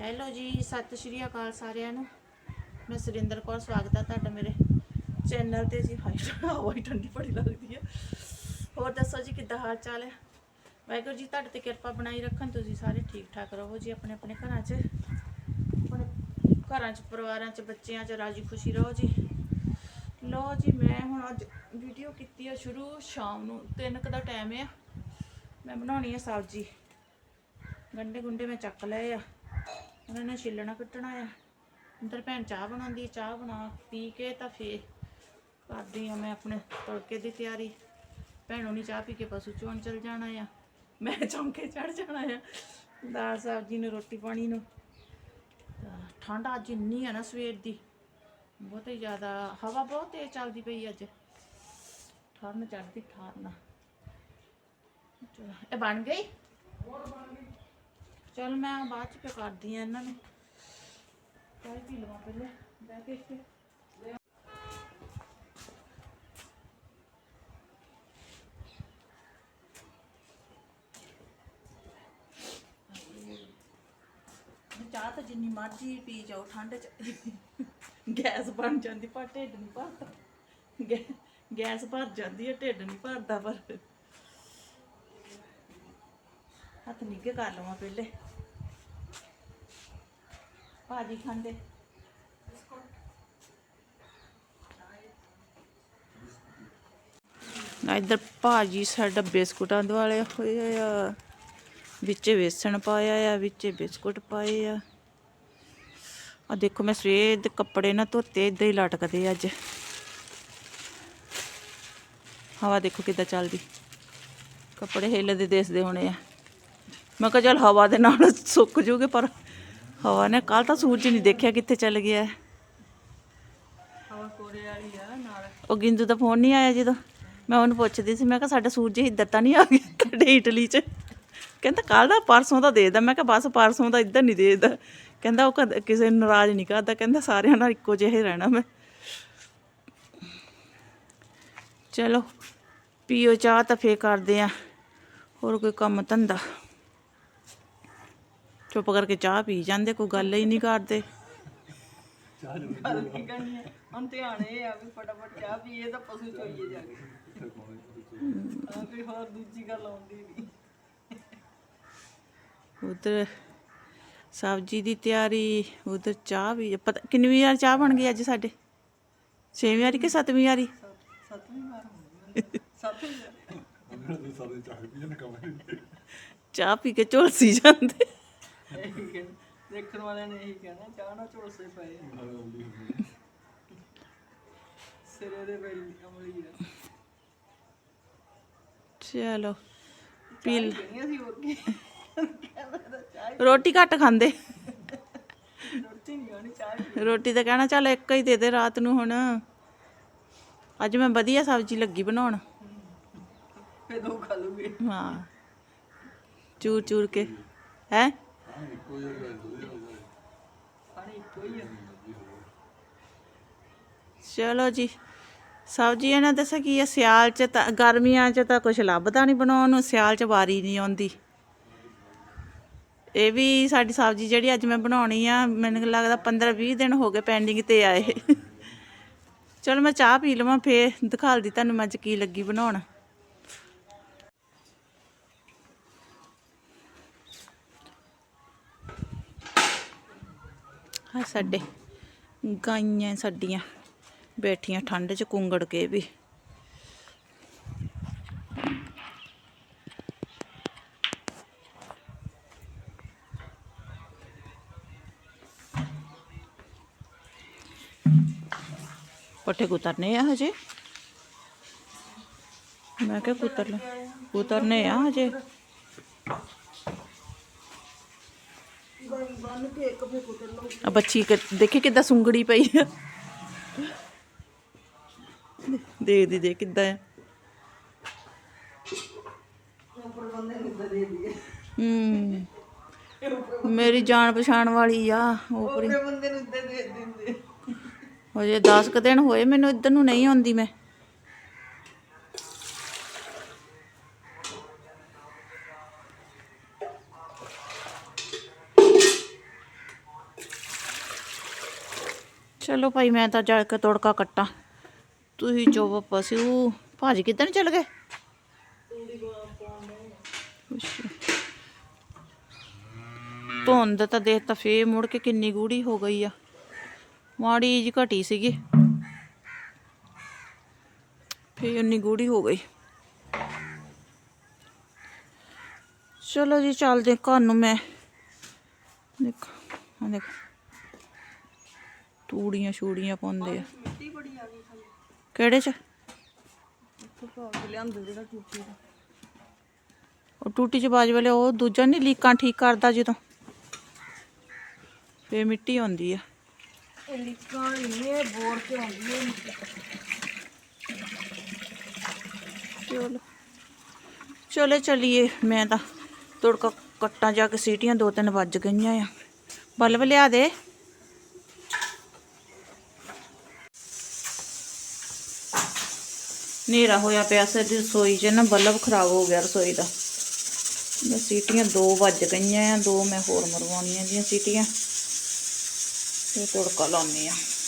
Hello ਜੀ, ਸਤਿ ਸ਼੍ਰੀ ਅਕਾਲ ਸਾਰਿਆਂ ਨੂੰ। ਮੈਂ ਸੁਰਿੰਦਰ ਕੌਰ, ਸਵਾਗਤ ਹੈ ਤੁਹਾਡਾ ਮੇਰੇ ਚੈਨਲ ਤੇ ਜੀ। ਹਾਈ ਹਵਾਈ ਠੰਡੀ ਬੜੀ ਲੱਗਦੀ ਹੈ ਹੋਰ ਦੱਸੋ ਜੀ, ਕਿੱਦਾਂ ਹਾਲ ਚਾਲ ਹੈ? ਵਾਹਿਗੁਰੂ ਜੀ, ਤੁਹਾਡੇ ਤੇ ਕਿਰਪਾ ਬਣਾਈ ਰੱਖਣ। ਤੁਸੀਂ ਸਾਰੇ ਠੀਕ ਠਾਕ ਰਹੋ ਜੀ ਆਪਣੇ ਆਪਣੇ ਘਰਾਂ 'ਚ? ਆਪਣੇ ਘਰਾਂ 'ਚ, ਪਰਿਵਾਰਾਂ 'ਚ, ਬੱਚਿਆਂ 'ਚ ਰਾਜੀ ਖੁਸ਼ੀ ਰਹੋ ਜੀ। ਲੋ ਜੀ, ਮੈਂ ਹੁਣ ਅੱਜ ਵੀਡੀਓ ਕੀਤੀ ਆ ਸ਼ੁਰੂ। ਸ਼ਾਮ ਨੂੰ 3 ਕੁ ਦਾ ਟਾਈਮ ਆ। ਮੈਂ ਬਣਾਉਣੀ ਆ ਸਬਜ਼ੀ। ਗੰਡੇ ਗੁੰਡੇ ਮੈਂ ਚੱਕ ਲਏ ਆ। ਉਹਨਾਂ ਨੇ ਛਿੱਲਣਾ ਕੱਟਣਾ ਆ। ਅੰਦਰ ਭੈਣ ਚਾਹ ਬਣਾਉਂਦੀ, ਚਾਹ ਬਣਾ ਪੀ ਕੇ ਤਾਂ ਫੇਰ ਕਰਦੀ ਆ ਮੈਂ ਆਪਣੇ ਤੜਕੇ ਦੀ ਤਿਆਰੀ। ਭੈਣੋਂ ਨਹੀਂ ਚਾਹ ਪੀ ਕੇ ਪਸ਼ੂ ਚੋਣ ਚਲ ਜਾਣਾ ਆ। ਮੈਂ ਚੌਂਕੇ ਚੜ ਜਾਣਾ ਆ ਦਾਲ ਸਬਜ਼ੀ ਨੂੰ, ਰੋਟੀ ਪਾਣੀ ਨੂੰ। ਤਾਂ ਠੰਡ ਅੱਜ ਇੰਨੀ ਆ ਨਾ ਸਵੇਰ ਦੀ। ਬਹੁਤ ਹੀ ਜ਼ਿਆਦਾ, ਹਵਾ ਬਹੁਤ ਤੇਜ਼ ਚੱਲਦੀ ਪਈ ਅੱਜ। ਠਰਨ ਚੜਦੀ ਠਾਰਨਾ ਚਲੋ, ਇਹ ਬਣ ਗਈ? ਚਲ ਮੈਂ ਬਾਅਦ ਚ ਪੇ ਕਰਦੀ ਆ ਇਹਨਾਂ ਨੂੰ। ਚਾਹ ਪੀ ਲਵਾਂ ਪਹਿਲੇ, ਬਹਿ ਕੇ ਇੱਥੇ। ਚਾਹ ਤਾਂ ਜਿੰਨੀ ਮਰਜ਼ੀ ਪੀ ਜਾਓ, ਠੰਡ ਚ। ਗੈਸ ਬਣ ਜਾਂਦੀ ਪਰ ਢਿੱਡ ਨਹੀਂ ਭਰਦਾ। ਗੈਸ ਭਰ ਜਾਂਦੀ ਹੈ ਢਿੱਡ ਨਹੀਂ ਭਰਦਾ ਪਰ। ਹੱਥ ਨਿੱਘੇ ਕਰ ਲਵਾਂ ਪਹਿਲੇ। ਭਾਜੀ ਖਾਂਦੇ। ਨਾ ਇੱਧਰ ਭਾਜੀ ਸਾਡਾ ਬਿਸਕੁਟਾਂ ਦੁਆਲੇ ਹੋਏ ਆ। ਵਿੱਚੇ ਵੇਸਣ ਪਾਇਆ ਆ, ਵਿੱਚ ਬਿਸਕੁਟ ਪਾਏ ਆ। ਆ ਦੇਖੋ ਮੈਂ ਸਵੇਰ ਦੇ ਕੱਪੜੇ ਨਾ ਧੋਤੇ ਇਦਾਂ ਹੀ ਲਟਕਦੇ ਅੱਜ। ਹਵਾ ਦੇਖੋ ਕਿੱਦਾਂ ਚੱਲਦੀ। ਕੱਪੜੇ ਹਿੱਲਦੇ ਦਿਸਦੇ ਹੋਣੇ ਆ। ਮੈਂ ਕਿਹਾ ਚੱਲ ਹਵਾ ਦੇ ਨਾਲ ਸੁੱਕ ਜੂਗੇ, ਪਰ ਹਵਾ ਨੇ ਕੱਲ ਤਾਂ ਸੂਰਜ ਨਹੀਂ ਦੇਖਿਆ ਕਿੱਥੇ ਚੱਲ ਗਿਆ। ਹਵਾ ਕੋਰੇ ਵਾਲੀ ਆ ਨਾਲ ਉਹ ਗਿੰਦੂ ਦਾ ਫੋਨ ਨਹੀਂ ਆਇਆ ਜਦੋਂ। ਮੈਂ ਉਹਨੂੰ ਪੁੱਛਦੀ ਸੀ, ਮੈਂ ਕਿਹਾ ਸਾਡਾ ਸੂਰਜ ਇੱਧਰ ਤਾਂ ਨਹੀਂ ਆ ਗਿਆ ਤੁਹਾਡੇ ਇਟਲੀ 'ਚ? ਕਹਿੰਦਾ ਕੱਲ ਦਾ ਪਰਸੋਂ ਦਾ ਦੇਦਾ ਮੈਂ ਕਿਹਾ ਬਸ ਪਰਸੋਂ ਦਾ ਇੱਧਰ ਨਹੀਂ ਦੇਦਾ ਕਹਿੰਦਾ ਉਹ ਕਦ- ਕਿਸੇ ਨੂੰ ਨਾਰਾਜ਼ ਨਹੀਂ ਕਰਦਾ। ਕਹਿੰਦਾ ਸਾਰਿਆਂ ਨਾਲ ਇੱਕੋ ਜਿਹੇ ਰਹਿਣਾ ਮੈਂ। ਚਲੋ, ਪੀਓ ਚਾਹ ਤਾਂ ਫੇਰ ਕਰਦੇ ਆ। ਹੋਰ ਕੋਈ ਕੰਮ ਧੰਦਾ? ਚੁੱਪ ਕਰਕੇ ਚਾਹ ਪੀ ਜਾਂਦੇ ਕੋਈ ਗੱਲ ਹੀ ਨਹੀਂ ਕਰਦੇ। ਗੱਲ ਕੀ ਕਰਨੀ ਆ ਹੁਣ ਧਿਆਨ ਇਹ ਆ ਵੀ ਫਟਾਫਟ ਚਾਹ ਪੀਏ ਤਾਂ ਪਸ਼ੂ ਚੋਈਏ ਜਾ ਕੇ। ਆ ਕੋਈ ਹੋਰ ਦੂਜੀ ਗੱਲ ਆਉਂਦੀ ਨਹੀਂ। ਉਧਰ ਸਬਜ਼ੀ ਦੀ ਤਿਆਰੀ ਉਧਰ ਚਾਹ ਵੀ ਪਤਾ ਕਿੰਨੀ ਵਾਰ ਚਾਹ ਬਣ ਗਈ ਅੱਜ ਸਾਡੇ? ਛੇਵੀਂ ਵਾਰੀ ਕਿ ਸੱਤਵੀਂ ਵਾਰੀ? ਸੱਤਵੀਂ ਵਾਰ। ਸੱਤਵੀਂ ਵਾਰ। ਚਾਹ ਪੀ ਕੇ ਝੋਲਸੀ ਜਾਂਦੇ। ਇਹੀ ਕਹਿਣਾ ਦੇਖਣ ਵਾਲਿਆਂ ਨੇ ਇਹੀ ਕਹਿਣਾ ਚਾਹ ਨਾ ਝੋਸੇ ਪਏ ਆ। ਸਿਰੇ ਦੇ ਬੈਲੀ ਅਮਲੀ ਆ। ਚਲੋ ਪੀਲ ਹੋਰ ਕੀ। ਕਹਿੰਦਾ ਚਾਹ ਰੋਟੀ ਘੱਟ ਖਾਂਦੇ। ਹੀ ਰੋਟੀ ਨਹੀਂ ਖਾਣੀ ਚਾਹ ਹੀ ਰੋਟੀ ਤਾਂ ਕਹਿਣਾ ਚੱਲ ਇੱਕ ਹੀ ਦੇ ਦੇ ਰਾਤ ਨੂੰ ਹੁਣ। ਅੱਜ ਮੈਂ ਵਧੀਆ ਸਬਜ਼ੀ ਲੱਗੀ ਬਣਾਉਣ। ਫੇ ਦੋ ਖਾ ਲੂਗੇ। ਹਾਂ। ਚੂਰ ਚੂਰ ਕੇ। ਹੈ? ਖਾਣੀ ਇੱਕੋ ਹੀ ਆ ਚਲੋ ਜੀ ਸਬਜ਼ੀ ਇਹਨਾਂ ਦੱਸਿਆ ਕੀ ਹੈ ਸਿਆਲ ਚ ਤਾਂ, ਗਰਮੀਆਂ ਚ ਤਾਂ ਕੁਝ ਲੱਭਦਾ ਨਹੀਂ ਬਣਾਉਣ ਨੂੰ, ਸਿਆਲ ਚ ਵਾਰੀ ਨਹੀਂ ਆਉਂਦੀ। ਇਹ ਵੀ ਸਾਡੀ ਸਬਜ਼ੀ ਜਿਹੜੀ ਅੱਜ ਮੈਂ ਬਣਾਉਣੀ ਆ, ਮੈਨੂੰ ਲੱਗਦਾ 15 20 ਦਿਨ ਹੋ ਗਏ ਪੈਂਡਿੰਗ ਤੇ ਆਏ। ਚਲੋ ਮੈਂ ਚਾਹ ਪੀ ਲਵਾਂ, ਫੇਰ ਦਿਖਾਲ ਦੀ ਤੁਹਾਨੂੰ ਮੈਂ ਅੱਜ ਕੀ ਲੱਗੀ ਬਣਾਉਣ। ਹਾਂ ਸਾਡੇ ਗਾਈਆਂ ਸਾਡੀਆਂ ਬੈਠੀਆਂ ਠੰਡ 'ਚ ਕੁੰਗੜ ਕੇ ਵੀ। ਪੱਠੇ ਕੁਤਰਨੇ ਆ ਹਜੇ? ਮੈਂ ਕਿਹਾ ਕੁਤਰ ਲੈ ਕੁਤਰਨੇ ਆ ਹਜੇ? ਆ ਬੱਚੀ ਦੇਖੀ ਕਿੱਦਾਂ ਸੁੰਗੜੀ ਪਈ ਆ। ਦੇ ਦੇ ਦੇ ਕਿੱਦਾਂ ਆ। ਹੂੰ। ਮੇਰੀ ਜਾਣ ਪਛਾਣ ਵਾਲੀ ਆ ਉਹ ਬੰਦੇ ਨੂੰ ਦੇ ਦੇ ਦਿੰਦੇ। ਹਜੇ 10 ਕੁ ਦਿਨ ਹੋਏ ਮੈਨੂੰ ਇੱਧਰ ਨੂੰ ਨਹੀਂ ਆਉਂਦੀ ਮੈਂ। ਚਲੋ ਭਾਈ, ਮੈਂ ਤਾਂ ਜਾ ਕੇ ਤੜਕਾ ਕੱਟਾਂ। ਤੁਸੀਂ ਚੋਵ ਪਸ਼ੂ ਭਾਜੀ ਕਿੱਧਰ ਨੂੰ ਚਲ ਗਏ? ਧੁੰਦ ਤਾਂ ਦੇਖ ਤਾਂ ਫੇਰ ਮੁੜ ਕੇ ਕਿੰਨੀ ਗੂੜੀ ਹੋ ਗਈ ਆ। ਮਾੜੀ ਜੀ ਘਟੀ ਸੀਗੀ। ਫੇਰ ਉਨੀ ਗੂੜੀ ਹੋ ਗਈ। ਚਲੋ ਜੀ, ਚੱਲਦੇ ਘਰ ਨੂੰ ਮੈਂ। ਦੇਖ ਆ ਦੇਖ। ਤੂੜੀਆਂ ਛੂੜੀਆਂ ਪਾਉਂਦੇ ਆ। ਮਿੱਟੀ ਬੜੀ ਆ ਗਈ ਥੱਲੇ। ਕਿਹੜੇ ਚ? ਉੱਥੋਂ ਭਾਗ ਲਿਆਂਦੇ ਜਿਹੜਾ ਟੁੱਟੀ ਦਾ। ਉਹ ਟੂਟੀ ਚ ਬਾਜ ਵਾਲੇ ਉਹ ਦੂਜਾ ਨਹੀਂ ਲੀਕਾਂ ਠੀਕ ਕਰਦਾ ਜਦੋਂ। ਫੇਰ ਮਿੱਟੀ ਆਉਂਦੀ ਆ। ਇਹ ਲਿਕਾਂ ਇਹ ਬੋਰ ਤੇ ਆਉਂਦੀ ਹੈ ਚਲੋ। ਚਲੇ ਚਲੀਏ ਮੈਂ ਤਾਂ ਤੜਕਾ ਕੱਟਾਂ ਜਾ ਕੇ ਸੀਟੀਆਂ ਦੋ ਤਿੰਨ ਵੱਜ ਗਈਆਂ ਆ। ਬਲਬ ਲਿਆ ਦੇ। ਹਨੇਰਾ ਹੋਇਆ ਪਿਆ ਸੀ ਤੇ ਰਸੋਈ 'ਚ ਨਾ ਬਲਬ ਖਰਾਬ ਹੋ ਗਿਆ ਰਸੋਈ ਦਾ। ਬਸ ਸੀਟੀਆਂ ਦੋ ਵੱਜ ਗਈਆਂ ਆ, ਦੋ ਮੈਂ ਹੋਰ ਮਰਵਾਉਣੀਆਂ ਦੀਆਂ ਸੀਟੀਆਂ। ਤੇ ਤੜਕਾ ਲਾਉਣੀ ਆ। ਹਾਲੇ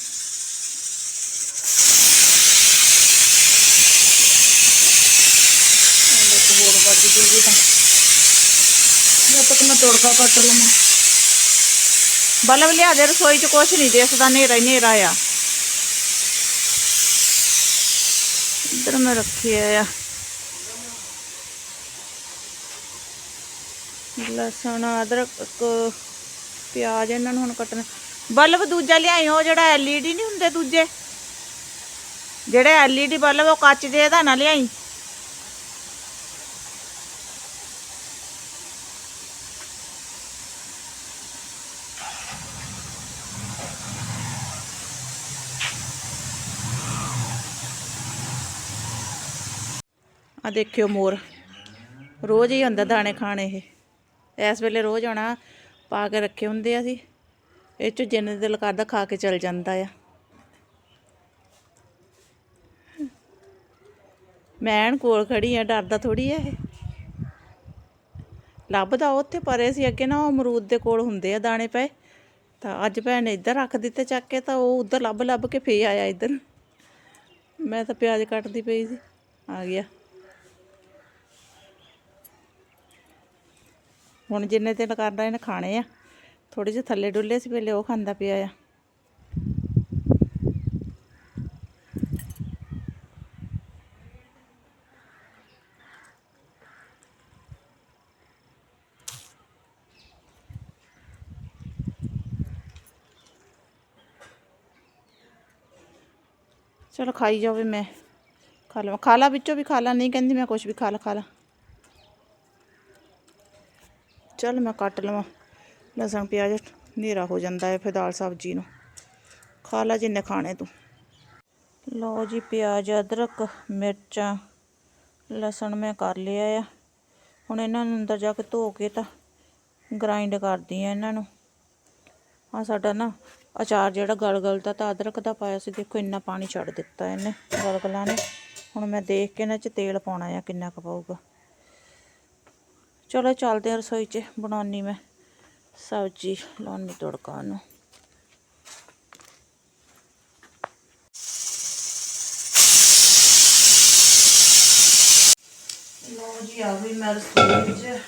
ਇੱਕ ਹੋਰ ਵੱਜ ਜੂਗੀ ਤਾਂ। ਜਦ ਤੱਕ ਮੈਂ ਤੜਕਾ ਕੱਟ ਲਵਾਂ। ਬਲਬ ਲਿਆ ਦੇ, ਰਸੋਈ 'ਚ ਕੁਛ ਨਹੀਂ ਦਿਸਦਾ, ਹਨੇਰਾ ਹੀ ਹਨੇਰਾ ਆ। ਇੱਧਰ ਮੈਂ ਰੱਖਿਆ ਆ ਲਸਣ, ਅਦਰਕ ਪਿਆਜ਼ ਇਹਨਾਂ ਨੂੰ ਹੁਣ ਕੱਟਣਾ। ਬਲਬ ਦੂਜਾ ਲਿਆਈ, ਉਹ ਜਿਹੜਾ ਐਲਈਡੀ ਨਹੀਂ ਹੁੰਦੇ ਦੂਜੇ? ਜਿਹੜੇ ਐਲਈਡੀ ਬਲਬ, ਉਹ ਕੱਚ ਦੇ ਦਾ ਨਾ ਲਿਆਈ। ਆ ਦੇਖਿਓ ਮੋਰ। ਰੋਜ਼ ਹੀ ਆਉਂਦਾ ਦਾਣੇ ਖਾਣ ਇਹ। ਇਸ ਵੇਲੇ ਰੋਜ਼ ਆਉਣਾ ਪਾ ਕੇ ਰੱਖੇ ਹੁੰਦੇ ਆ ਸੀ ਇਹ ਚ ਜਿੰਨੇ ਦਿਲ ਕਰਦਾ ਖਾ ਕੇ ਚਲ ਜਾਂਦਾ ਆ। ਮੈਂ ਕੋਲ ਖੜੀ ਆ, ਡਰਦਾ ਥੋੜੀ ਆ ਇਹ। ਲੱਭਦਾ ਉੱਥੇ, ਪਰੇ ਸੀ ਅੱਗੇ ਨਾ ਉਹ ਅਮਰੂਦ ਦੇ ਕੋਲ ਹੁੰਦੇ ਆ ਦਾਣੇ ਪਏ। ਤਾਂ ਅੱਜ ਭੈਣ ਨੇ ਇੱਧਰ ਰੱਖ ਦਿੱਤੇ ਚੱਕ ਕੇ, ਤਾਂ ਉਹ ਉੱਧਰ ਲੱਭ ਲੱਭ ਕੇ ਫੇ ਆਇਆ ਇੱਧਰ। ਮੈਂ ਤਾਂ ਪਿਆਜ਼ ਕੱਟਦੀ ਪਈ ਸੀ। ਆ ਗਿਆ। ਹੁਣ ਜਿੰਨੇ ਦਿਨ ਕਰਦਾ ਇਹਨੇ ਖਾਣੇ ਆ। ਥੋੜੇ ਜਿਹੇ ਥੱਲੇ ਡੁੱਲੇ ਸੀ, ਪਹਿਲੇ ਉਹ ਖਾਂਦਾ ਪਿਆ ਆ। ਚਲੋ ਖਾਈ ਜਾਵੇ ਮੈਂ। ਖਾ ਲਵਾਂ। ਖਾ ਲਾ ਵਿੱਚੋਂ ਵੀ ਖਾ ਲਾ, ਨਹੀਂ ਕਹਿੰਦੀ ਮੈਂ ਕੁਝ ਵੀ ਖਾ ਲਾ ਖਾ ਲਾ। ਚੱਲ ਮੈਂ ਕੱਟ ਲਵਾਂ। ਲਸਣ, ਪਿਆਜ਼, ਹਨੇਰਾ ਹੋ ਜਾਂਦਾ ਹੈ ਫਿਰ ਦਾਲ ਸਬਜ਼ੀ ਨੂੰ। ਖਾ ਲਾ ਜਿੰਨੇ ਖਾਣੇ ਤੂੰ। ਲਓ ਜੀ, ਪਿਆਜ਼, ਅਦਰਕ, ਮਿਰਚਾਂ, ਲਸਣ ਮੈਂ ਕਰ ਲਿਆ ਆ। ਹੁਣ ਇਹਨਾਂ ਨੂੰ ਅੰਦਰ ਜਾ ਕੇ ਧੋ ਕੇ ਤਾਂ ਗ੍ਰਾਈਂਡ ਕਰਦੀ ਆ ਇਹਨਾਂ ਨੂੰ। ਆ ਸਾਡਾ ਨਾ ਅਚਾਰ ਜਿਹੜਾ ਗਲ ਗਲਦਾ ਤਾਂ ਅਦਰਕ ਦਾ ਪਾਇਆ ਸੀ, ਦੇਖੋ ਇੰਨਾ ਪਾਣੀ ਛੱਡ ਦਿੱਤਾ ਇਹਨੇ ਗਲਗਲਾਂ ਨੇ। ਹੁਣ ਮੈਂ ਦੇਖ ਕੇ ਇਹਨਾਂ 'ਚ ਤੇਲ ਪਾਉਣਾ ਆ ਕਿੰਨਾ ਕੁ ਪਊਗਾ। ਚਲੋ ਚੱਲਦੇ ਆ ਰਸੋਈ 'ਚ, ਬਣਾਉਣੀ ਮੈਂ ਸਬਜ਼ੀ, ਲਾਉਣੀ ਤੜਕਾ ਨੂੰ। ਲਓ ਜੀ, ਆ ਗਈ ਮੈਂ ਰਸੋਈ ਵਿੱਚ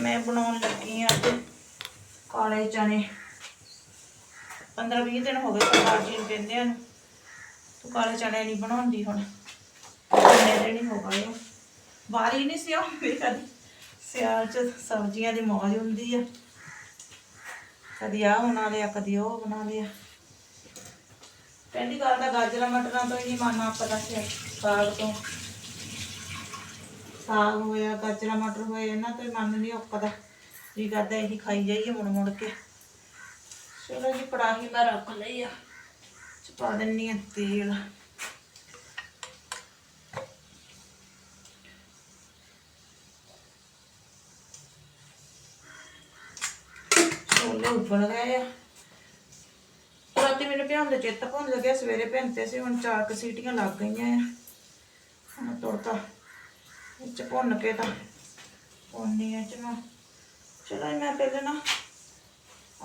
ਮੈਂ ਬਣਾਉਣ ਲੱਗੀ ਆ ਕਾਲੇ ਚਨੇ। 15 20 ਦਿਨ ਹੋ ਗਏ ਸਰਦਾਰ ਜੀ ਨੂੰ ਕਹਿੰਦੇ ਹਨ ਕਾਲੇ ਚਨੇ ਨਹੀਂ ਬਣਾਉਂਦੀ ਹੁਣ। ਕਿੰਨੇ ਦਿਨ ਹੋ ਗਏ ਵਾਰੀ ਨਹੀਂ ਸੀ ਆਉਂਦੀ ਸਿਆਲ ਚ ਸਬਜ਼ੀਆਂ ਦੀ ਮੌਜ ਹੁੰਦੀ ਆ। ਕਦੀ ਆਹ ਬਣਾ ਲਿਆ, ਕਦੀ ਉਹ ਬਣਾ ਲਿਆ। ਪਹਿਲੀ ਗੱਲ ਤਾਂ ਗਾਜਰਾਂ, ਮਟਰਾਂ ਤੋਂ ਹੀ ਨਹੀਂ ਮਨ ਆਪਦਾ ਸਾਗ ਤੋਂ। ਸਾਗ ਹੋਇਆ, ਗਾਜਰਾਂ, ਮਟਰ ਹੋਏ, ਇਹਨਾਂ ਤੋਂ ਹੀ ਮਨ ਨਹੀਂ ਔਕਦਾ। ਜੀ ਕਰਦਾ ਇਹੀ ਖਾਈ ਜਾਈਏ ਮੁੜ ਮੁੜ ਕੇ। ਚਲੋ ਜੀ, ਕੜਾਹੀ ਮੈਂ ਰੱਖ ਲਈ ਆ। ਚ ਪਾ ਦਿੰਨੀ ਆ ਤੇਲ। ਛੋਲੇ ਉੱਬਲ ਗਏ ਆ। ਰਾਤੀ ਮੈਨੂੰ ਭਿਆਨ ਦਾ ਚੇਤਾ ਭੁੱਲ ਲੱਗਿਆ ਸਵੇਰੇ ਭਿੰਤੇ ਸੀ ਹੁਣ ਚਾਰ ਕੁ ਸੀਟੀਆਂ ਲੱਗ ਗਈਆਂ ਆ। ਹੁਣ ਤੜਕਾ ਵਿੱਚ ਭੁੰਨ ਕੇ ਤਾਂ ਪਾਉਣੀ ਆ ਚ ਚਲੋ ਜੀ, ਮੈਂ ਪਹਿਲੇ ਨਾ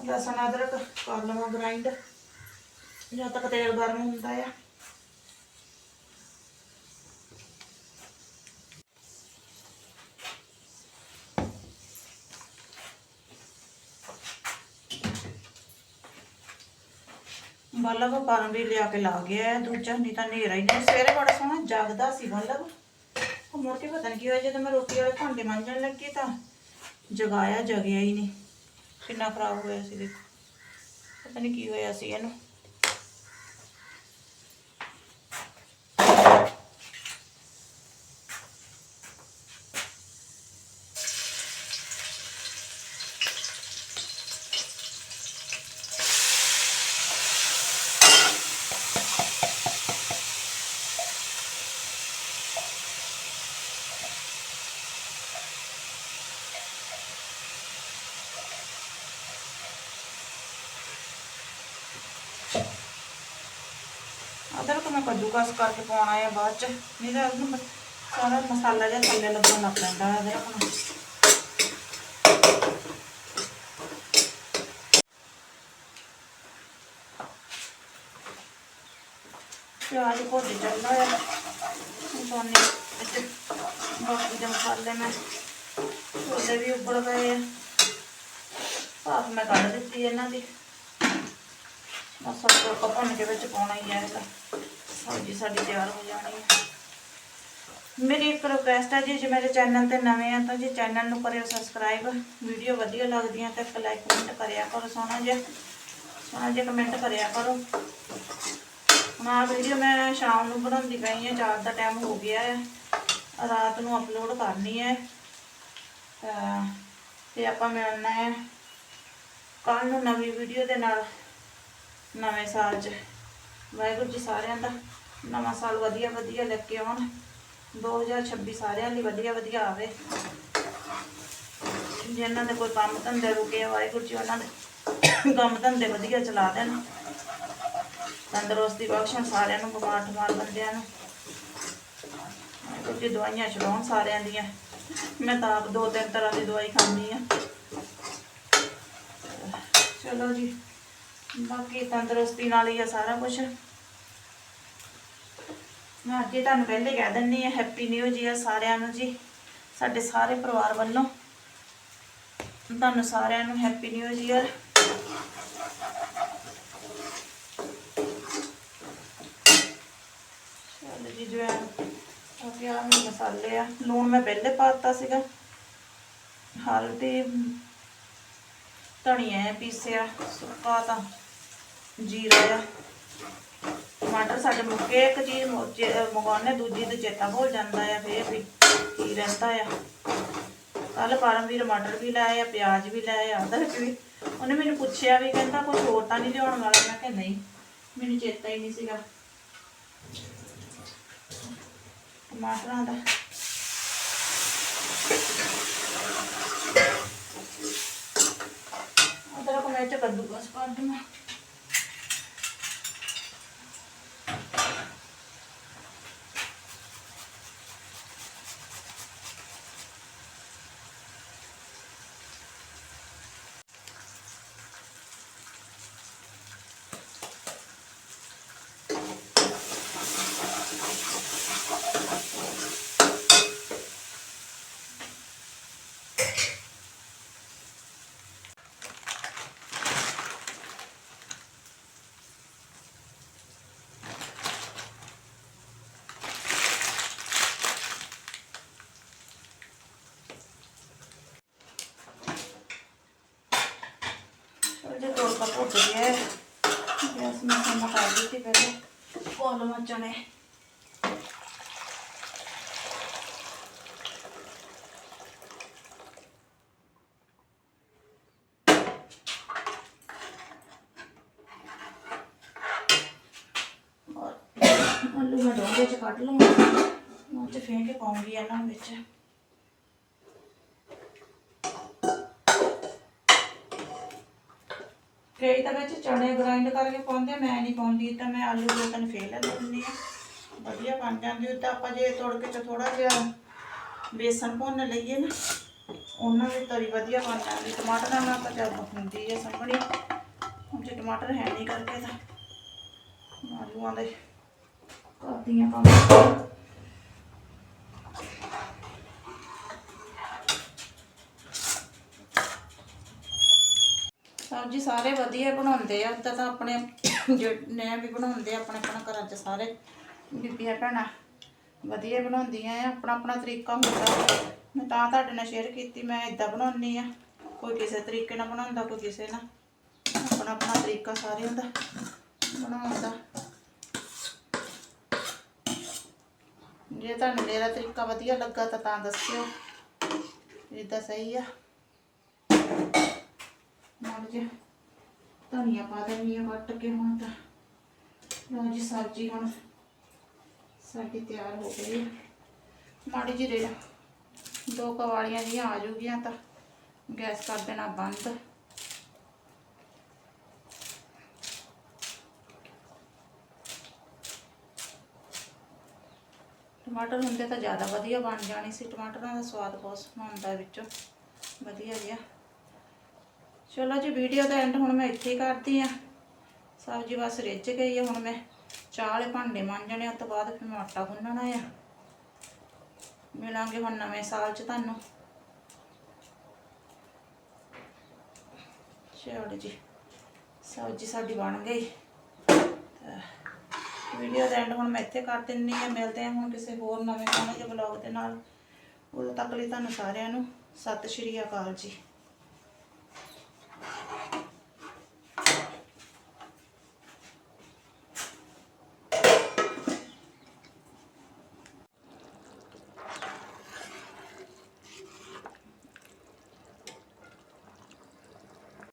ਲਸਣ ਅਦਰਕ ਕਰ ਲਵਾਂ ਗ੍ਰਾਈਂਡ ਜਦ ਤੱਕ ਤੇਲ ਗਰਮ ਹੁੰਦਾ ਆ। ਬੱਲਬ ਪਰਨ ਵੀ ਲਿਆ ਕੇ ਲਾ ਗਿਆ ਦੂਜਾ ਨਹੀਂ ਤਾਂ ਹਨੇਰਾ ਹੀ ਨਹੀਂ। ਸਵੇਰੇ ਬੜਾ ਸੋਹਣਾ ਜਗਦਾ ਸੀ ਬੱਲਬ ਉਹ ਮੁੜ ਕੇ ਪਤਾ ਨਹੀਂ ਕੀ ਹੋਇਆ, ਜਦੋਂ ਮੈਂ ਰੋਟੀ ਵਾਲੇ ਭਾਂਡੇ ਮਾਂਜਣ ਲੱਗੀ ਤਾਂ ਜਗਾਇਆ, ਜਗਿਆ ਹੀ ਨਹੀਂ। ਕਿੰਨਾ ਖਰਾਬ ਹੋਇਆ ਸੀ, ਦੇਖੋ। ਪਤਾ ਨਹੀਂ ਕੀ ਹੋਇਆ ਸੀ ਇਹਨੂੰ ਅਦਰਕ ਮੈਂ ਕੱਦੂਕਸ ਕਰਕੇ ਪਾਉਣਾ ਹੈ ਬਾਅਦ ਚ। ਨਹੀਂ ਤਾਂ ਉਹਨੂੰ ਸਾਰਾ ਮਸਾਲਾ ਜਿਹਾ ਥੱਲੇ ਲੱਗਣ ਲੱਗ ਪੈਂਦਾ ਹੈ ਅਦਰਕ ਪਿਆਜ਼ ਭੁੱਜ ਚੱਲਦਾ ਹੈ। ਸੋਨੇ ਵਿੱਚ। ਬਾਕੀ ਦੇ ਮਸਾਲੇ ਮੈਂ ਛੋਲੇ ਵੀ ਉੱਬਲ ਗਏ ਆ। ਭਾਫ ਮੈਂ ਕੱਢ ਦਿੱਤੀ ਇਹਨਾਂ ਦੀ। ਬਸ ਉਹ ਭੁੰਨ ਕੇ ਵਿੱਚ ਪਾਉਣਾ ਹੀ ਹੈ ਇਹਦਾ। ਸਬਜ਼ੀ ਸਾਡੀ ਤਿਆਰ ਹੋ ਜਾਣੀ ਹੈ। ਮੇਰੀ ਇੱਕ ਰਿਕੁਐਸਟ ਹੈ ਜੀ, ਜੇ ਮੇਰੇ ਚੈਨਲ ਤੇ ਨਵੇਂ ਆ ਤਾਂ ਜੀ ਚੈਨਲ ਨੂੰ ਕਰਿਓ ਸਬਸਕ੍ਰਾਈਬ ਵੀਡੀਓ ਵਧੀਆ ਲੱਗਦੀਆਂ ਤਾਂ ਇੱਕ ਲਾਈਕ ਕਮੈਂਟ ਕਰਿਆ ਕਰੋ, ਸੋਹਣਾ ਜਿਹਾ। ਸੋਹਣਾ ਜਿਹਾ ਕਮੈਂਟ ਕਰਿਆ ਕਰੋ। ਹੁਣ ਵੀਡੀਓ ਮੈਂ ਸ਼ਾਮ ਨੂੰ ਬਣਾਉਂਦੀ ਪਈ ਹਾਂ, ਚਾਰ ਦਾ ਟਾਈਮ ਹੋ ਗਿਆ ਹੈ। ਰਾਤ ਨੂੰ ਅਪਲੋਡ ਕਰਨੀ ਹੈ। ਤਾਂ ਤੇ ਆਪਾਂ ਮਿਲਣਾ ਹੈ ਕੱਲ ਨੂੰ ਨਵੀਂ ਵੀਡੀਓ ਦੇ ਨਾਲ, ਨਵੇਂ ਸਾਲ 'ਚ। ਵਾਹਿਗੁਰੂ ਜੀ ਸਾਰਿਆਂ ਦਾ। ਨਵਾਂ ਸਾਲ ਵਧੀਆ ਵਧੀਆ ਲੈ ਕੇ ਆਉਣ। 2026 ਸਾਰਿਆਂ ਲਈ ਵਧੀਆ ਵਧੀਆ ਆਵੇ। ਜਿਨ੍ਹਾਂ ਦੇ ਕੋਈ ਕੰਮ ਧੰਦੇ ਰੁਕੇ ਵਾਹਿਗੁਰੂ ਜੀ, ਉਹਨਾਂ ਦੇ ਕੰਮ ਧੰਦੇ ਵਧੀਆ ਚਲਾ ਦੇਣ। ਤੰਦਰੁਸਤੀ ਬਖਸ਼ਣ ਸਾਰਿਆਂ ਨੂੰ, ਬਿਮਾਰ ਠਮਾਰ ਬੰਦਿਆਂ ਨੂੰ। ਵਾਹਿਗੁਰੂ ਜੀ, ਦਵਾਈਆਂ ਚਲਾਉਣ ਸਾਰਿਆਂ ਦੀਆਂ। ਮੈਂ ਤਾਂ ਆਪ ਦੋ ਤਿੰਨ ਤਰ੍ਹਾਂ ਦੀ ਦਵਾਈ ਖਾਂਦੀ ਆ ਚਲੋ ਜੀ, ਬਾਕੀ ਤੰਦਰੁਸਤੀ ਨਾਲ ਹੀ ਆ ਸਾਰਾ ਕੁਝ ਮੈਂ ਅੱਗੇ ਤੁਹਾਨੂੰ ਪਹਿਲੇ ਕਹਿ ਦਿੰਨੀ ਆ ਹੈਪੀ ਨਿਊ ਈਅਰ ਸਾਰਿਆਂ ਨੂੰ ਜੀ, ਸਾਡੇ ਸਾਰੇ ਪਰਿਵਾਰ ਵੱਲੋਂ। ਤੁਹਾਨੂੰ ਸਾਰਿਆਂ ਨੂੰ ਹੈਪੀ ਨਿਊ ਈਅਰ ਚਲੋ ਜੀ ਜੋ ਆ ਪਿਆ ਮੈਂ ਮਸਾਲੇ ਆ। ਲੂਣ ਮੈਂ ਪਹਿਲੇ ਪਾਤਾ ਸੀਗਾ। ਹਲਦੀ ਧਨੀਆ ਪੀਸਿਆ, ਸੁੱਕਾ ਤਾਂ ਜੀਰਾ ਆ। ਟਮਾਟਰ ਸਾਡੇ ਮੁੱਕੇ, ਇੱਕ ਚੀਜ਼ ਮੰਗਾਉਣੇ ਦੂਜੀ ਤੇ ਚੇਤਾ ਭੁੱਲ ਜਾਂਦਾ ਆ, ਫੇਰ ਵੀ ਕੀ ਰਹਿੰਦਾ ਆ। ਕੱਲ ਪਰਮਵੀਰ ਮਟਰ ਵੀ ਲਾਏ ਆ, ਪਿਆਜ਼ ਵੀ ਲਾਏ ਆ, ਅਦਰਕ ਵੀ। ਉਹਨੇ ਮੈਨੂੰ ਪੁੱਛਿਆ ਵੀ ਕਹਿੰਦਾ ਕੁਝ ਹੋਰ ਤਾਂ ਨਹੀਂ ਲਿਆਉਣ ਵਾਲਾ। ਮੈਂ ਕਿਹਾ ਨਹੀਂ, ਮੈਨੂੰ ਚੇਤਾ ਹੀ ਨਹੀਂ ਸੀਗਾ। ਟਮਾਟਰਾਂ ਦਾ। ਅਦਰਕ ਮੈਂ ਚ ਕੱਦੂਕਸ ਕਰ ਦੂੰਗਾ ਉਹਦੇ ਤੋੜ ਕਾ ਭੁੱਜ ਗਿਆ ਹੈ ਗੈਸ ਮੈਂ ਸਮਾਂ ਕਰ ਦਿੱਤੀ ਪਹਿਲੇ ਕੋਲ ਮਚਣੇ ਆਲੂ ਮੈਂ ਡੋਂਗੇ ਚ ਕੱਢ ਲਵਾਂ ਉਹ ਚ ਫੇਂਕ ਕੇ ਪਾਉਂਗੀ ਇਹਨਾਂ ਵਿੱਚ। ਕਈ ਤਾਂ ਵਿੱਚ ਚਣੇ ਗ੍ਰਾਈਂਡ ਕਰਕੇ ਪਾਉਂਦੇ, ਮੈਂ ਨਹੀਂ ਪਾਉਂਦੀ, ਤਾਂ ਮੈਂ ਆਲੂ ਦੋ ਤਿੰਨ ਫੇਰ ਲੈ ਲੈਂਦੀ ਆ ਵਧੀਆ ਬਣ ਜਾਂਦੀ ਤਾਂ ਆਪਾਂ ਜੇ ਤੋੜ ਕੇ ਚ ਥੋੜਾ ਜਿਹਾ ਬੇਸਨ ਭੁੰਨ ਲਈਏ ਨਾ, ਉਹਨਾਂ ਦੀ ਤਰੀ ਵਧੀਆ ਬਣ ਜਾਂਦੀ, ਟਮਾਟਰਾਂ ਨਾਲ ਤਾਂ ਜਦ ਹੁੰਦੀ ਹੈ ਸੰਭਣੀ। ਹੁਣ ਜੇ ਟਮਾਟਰ ਹੈ ਨਹੀਂ ਕਰਕੇ ਤਾਂ ਆਲੂਆਂ ਦੇ ਕਰਦੀਆਂ ਕੰਮ ਸਬਜ਼ੀ ਸਾਰੇ ਵਧੀਆ ਬਣਾਉਂਦੇ ਆ ਉੱਦਾਂ ਤਾਂ ਆਪਣੇ ਜਿਹੜੇ ਵੀ ਬਣਾਉਂਦੇ ਆ, ਆਪਣੇ ਆਪਣੇ ਘਰਾਂ 'ਚ ਸਾਰੇ। ਬੀਬੀਆਂ ਭੈਣਾਂ ਵਧੀਆ ਬਣਾਉਂਦੀਆਂ ਆ, ਆਪਣਾ ਆਪਣਾ ਤਰੀਕਾ ਹੁੰਦਾ। ਮੈਂ ਤਾਂ ਤੁਹਾਡੇ ਨਾਲ ਸ਼ੇਅਰ ਕੀਤੀ, ਮੈਂ ਇਦਾਂ ਬਣਾਉਣੀ ਆ। ਕੋਈ ਕਿਸੇ ਤਰੀਕੇ ਨਾਲ ਬਣਾਉਂਦਾ, ਕੋਈ ਕਿਸੇ ਨਾਲ। ਆਪਣਾ ਆਪਣਾ ਤਰੀਕਾ ਸਾਰਿਆਂ ਦਾ ਬਣਾਉਣ ਦਾ। ਜੇ ਤੁਹਾਨੂੰ ਮੇਰਾ ਤਰੀਕਾ ਵਧੀਆ ਲੱਗਾ, ਤਾਂ ਤਾਂ ਦੱਸਿਓ। ਇਦਾਂ ਸਹੀ ਆ। ਮਾੜਾ ਜਿਹਾ ਧਨੀਆ ਪਾ ਦੇਣੀ ਆ ਕੱਟ ਕੇ ਹੁਣ ਤਾਂ। ਲਓ ਜੀ ਸਬਜ਼ੀ ਹੁਣ ਸਾਡੀ ਤਿਆਰ ਹੋ ਗਈ ਮਾੜੀ ਜਿਹੀ ਰੇੜਾ ਦੋ ਕਵਾਲੀਆਂ ਜੀਆਂ ਆ ਜੂਗੀਆਂ ਤਾਂ ਗੈਸ ਕਰ ਦੇਣਾ ਬੰਦ। ਟਮਾਟਰ ਹੁੰਦੇ ਤਾਂ ਜ਼ਿਆਦਾ ਵਧੀਆ ਬਣ ਜਾਣੀ ਸੀ। ਟਮਾਟਰਾਂ ਦਾ ਸਵਾਦ ਬਹੁਤ ਸੋਹਣਾ ਹੁੰਦਾ ਵਿੱਚੋਂ। ਵਧੀਆ ਜਿਹਾ। ਚਲੋ ਜੀ ਵੀਡੀਓ ਦਾ ਐਂਡ ਹੁਣ ਮੈਂ ਇੱਥੇ ਹੀ ਕਰਦੀ ਆ ਸਬਜ਼ੀ ਬਸ ਰਿੱਝ ਗਈ ਆ, ਹੁਣ ਮੈਂ ਚਾਹ ਵਾਲੇ ਭਾਂਡੇ ਮਾਂਜਣੇ ਉਸ ਤੋਂ ਬਾਅਦ ਫਿਰ ਮੈਂ ਆਟਾ ਗੁੰਨਣਾ ਆ ਮਿਲਾਂਗੇ ਹੁਣ ਨਵੇਂ ਸਾਲ 'ਚ ਤੁਹਾਨੂੰ। ਚਲੋ ਜੀ, ਸਬਜ਼ੀ ਸਾਡੀ ਬਣ ਗਈ। ਵੀਡੀਓ ਦਾ ਐਂਡ ਹੁਣ ਮੈਂ ਇੱਥੇ ਕਰ ਦਿੰਨੀ ਆ, ਮਿਲਦੇ ਆ ਹੁਣ ਕਿਸੇ ਹੋਰ ਨਵੇਂ ਸੋਹਣੇ ਜਿਹੇ ਬਲੌਗ ਦੇ ਨਾਲ। ਉਦੋਂ ਤੱਕ ਲਈ ਤੁਹਾਨੂੰ ਸਾਰਿਆਂ ਨੂੰ ਸਤਿ ਸ਼੍ਰੀ ਅਕਾਲ ਜੀ।